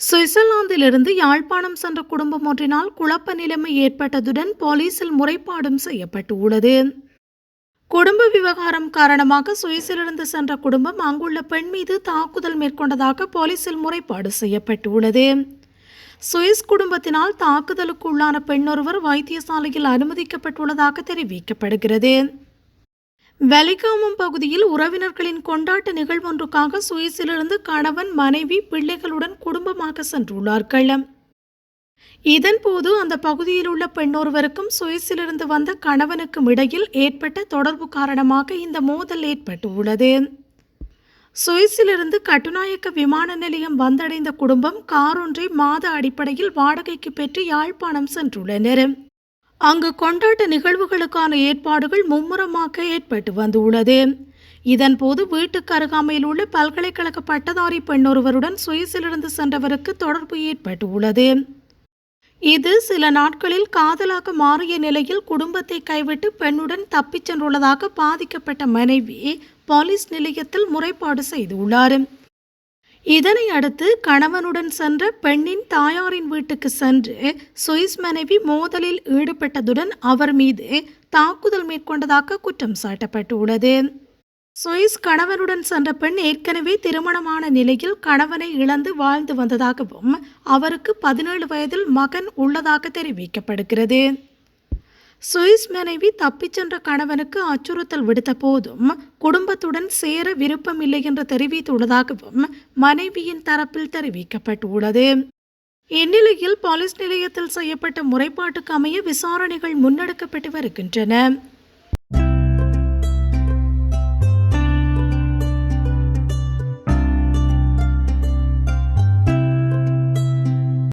சுவிட்சர்லாந்திலிருந்து யாழ்ப்பாணம் சென்ற குடும்பம் ஒன்றினால் குழப்ப நிலைமை ஏற்பட்டதுடன் போலீசில் முறைப்பாடும் செய்யப்பட்டு உள்ளது குடும்ப விவகாரம் காரணமாக சுவிஸிலிருந்து சென்ற குடும்பம் அங்குள்ள பெண் மீது தாக்குதல் மேற்கொண்டதாக போலீசில் முறைப்பாடு செய்யப்பட்டுள்ளது. சுவிஸ் குடும்பத்தினால் தாக்குதலுக்கு உள்ளான பெண்ணொருவர் வைத்தியசாலையில் அனுமதிக்கப்பட்டுள்ளதாக தெரிவிக்கப்படுகிறது. வெலிகாமம் பகுதியில் உறவினர்களின் கொண்டாட்ட நிகழ்வொன்றுக்காக சுவிஸிலிருந்து கணவன் மனைவி பிள்ளைகளுடன் குடும்பமாக சென்றுள்ளார்கள். இதன்போது அந்த பகுதியில் உள்ள பெண்ணொருவருக்கும் சுவிஸிலிருந்து வந்த கணவனுக்கும் இடையில் ஏற்பட்ட தொடர்பு காரணமாக இந்த மோதல் ஏற்பட்டுள்ளது. சுவிஸிலிருந்து கட்டுநாயக்க விமான நிலையம் வந்தடைந்த குடும்பம் கார் ஒன்றை மாத அடிப்படையில் வாடகைக்கு பெற்று யாழ்ப்பாணம் சென்றுள்ளனர். அங்கு கொண்டாட்ட நிகழ்வுகளுக்கான ஏற்பாடுகள் மும்முரமாக ஏற்பட்டு வந்துள்ளது. இதன்போது வீட்டுக்கு அருகாமையில் உள்ள பல்கலைக்கழக பட்டதாரி பெண்ணொருவருடன் சுயஸிலிருந்து சென்றவருக்கு தொடர்பு ஏற்பட்டு உள்ளது இது சில நாட்களில் காதலாக மாறிய நிலையில் குடும்பத்தை கைவிட்டு பெண்ணுடன் தப்பிச் சென்றுள்ளதாக பாதிக்கப்பட்ட மனைவி போலீஸ் நிலையத்தில் முறைப்பாடு செய்துள்ளார். இதனை அடுத்து கணவனுடன் சென்ற பெண்ணின் தாயாரின் வீட்டுக்கு சென்று சுவிஸ் மனைவி மோதலில் ஈடுபட்டதுடன் அவர் மீது தாக்குதல் மேற்கொண்டதாக குற்றம் சாட்டப்பட்டுள்ளது. சுவிஸ் கணவனுடன் சென்ற பெண் ஏற்கனவே திருமணமான நிலையில் கணவனை இழந்து வாழ்ந்து வந்ததாகவும் அவருக்கு பதினேழு வயதில் மகன் உள்ளதாக தெரிவிக்கப்படுகிறது. சுவிஸ் மனைவி தப்பிச் சென்ற கணவனுக்கு அச்சுறுத்தல் விடுத்த போதும் குடும்பத்துடன் சேர விருப்பமில்லை என்று தெரிவித்துள்ளதாகவும் மனைவியின் தரப்பில் தெரிவிக்கப்பட்டுள்ளது. இந்நிலையில் போலீஸ் நிலையத்தில் செய்யப்பட்ட முறைப்பாட்டுக்கு அமைய விசாரணைகள் முன்னெடுக்கப்பட்டு வருகின்றன.